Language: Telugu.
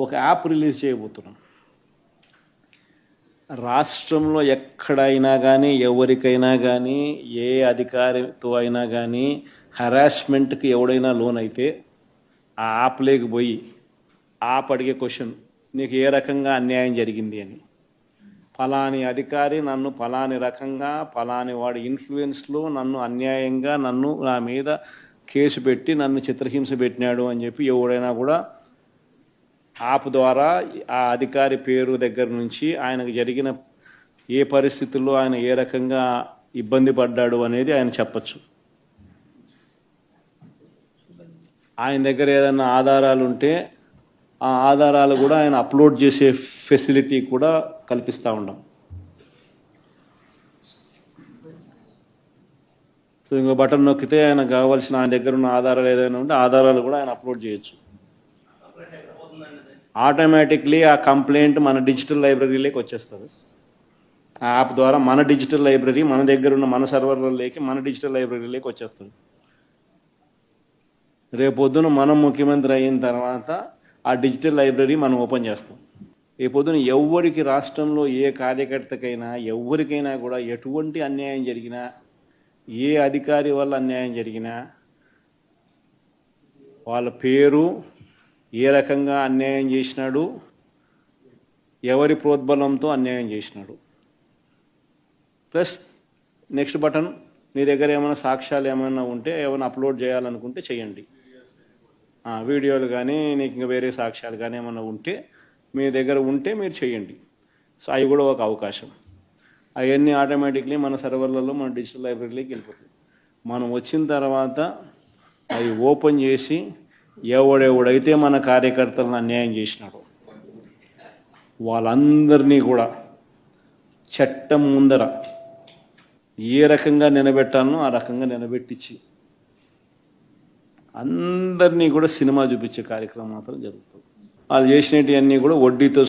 ఒక యాప్ రిలీజ్ చేయబోతున్నాం. రాష్ట్రంలో ఎక్కడైనా కానీ ఎవరికైనా కానీ ఏ అధికారితో అయినా కానీ హరాస్మెంట్కి ఎవడైనా లోన్ అయితే ఆ యాప్ లేకపోయి యాప్ అడిగే క్వశ్చన్ నీకు ఏ రకంగా అన్యాయం జరిగింది అని. ఫలాని అధికారి నన్ను ఫలాని రకంగా ఫలాని వాడి ఇన్ఫ్లుయెన్స్లో నన్ను అన్యాయంగా నన్ను నా మీద కేసు పెట్టి నన్ను చిత్రహింస పెట్టినాడు అని చెప్పి ఎవడైనా కూడా యాప్ ద్వారా ఆ అధికారి పేరు దగ్గర నుంచి ఆయనకు జరిగిన ఏ పరిస్థితుల్లో ఆయన ఏ రకంగా ఇబ్బంది పడ్డాడు అనేది ఆయన చెప్పచ్చు. ఆయన దగ్గర ఏదైనా ఆధారాలు ఉంటే ఆ ఆధారాలు కూడా ఆయన అప్లోడ్ చేసే ఫెసిలిటీ కూడా కల్పిస్తూ ఉన్నాం సో ఇంకో బటన్ నొక్కితే ఆయన కావాల్సిన ఆయన దగ్గర ఉన్న ఆధారాలు ఏదైనా ఉంటే ఆధారాలు కూడా ఆయన అప్లోడ్ చేయొచ్చు. ఆటోమేటిక్లీ ఆ కంప్లైంట్ మన డిజిటల్ లైబ్రరీలోకి వచ్చేస్తుంది. ఆ యాప్ ద్వారా మన డిజిటల్ లైబ్రరీ మన దగ్గర ఉన్న మన సర్వర్లలోకి మన డిజిటల్ లైబ్రరీలోకి వచ్చేస్తుంది. రేపొద్దున మనం ముఖ్యమంత్రి అయిన తర్వాత ఆ డిజిటల్ లైబ్రరీ మనం ఓపెన్ చేస్తాం. రేపొద్దున ఎవరికి రాష్ట్రంలో ఏ కార్యకర్తకైనా ఎవరికైనా కూడా ఎటువంటి అన్యాయం జరిగినా ఏ అధికారి వల్ల అన్యాయం జరిగినా వాళ్ళ పేరు ఏ రకంగా అన్యాయం చేసినాడు? ఎవరి ప్రోద్బలంతో అన్యాయం చేసినాడు? ప్లస్ నెక్స్ట్ బటన్ మీ దగ్గర ఏమైనా సాక్ష్యాలు ఏమైనా ఉంటే ఏమైనా అప్లోడ్ చేయాలనుకుంటే చేయండి. వీడియోలు కానీ నీకు ఇంకా వేరే సాక్ష్యాలు కానీ ఏమైనా ఉంటే మీ దగ్గర ఉంటే మీరు చేయండి. సో అవి కూడా ఒక అవకాశం. అవన్నీ ఆటోమేటిక్లీ మన సర్వర్లలో మన డిజిటల్ లైబ్రరీలోకి వెళ్ళిపోతుంది మనం వచ్చిన తర్వాత అవి ఓపెన్ చేసి ఎవడెవడైతే మన కార్యకర్తలను అన్యాయం చేసినాడో వాళ్ళందరినీ కూడా చట్టం ముందర ఏ రకంగా నిలబెట్టాలనో ఆ రకంగా నిలబెట్టించి అందరినీ కూడా సినిమా చూపించే కార్యక్రమం మాత్రం జరుగుతుంది. వాళ్ళు చేసినవన్నీ కూడా వడ్డీతో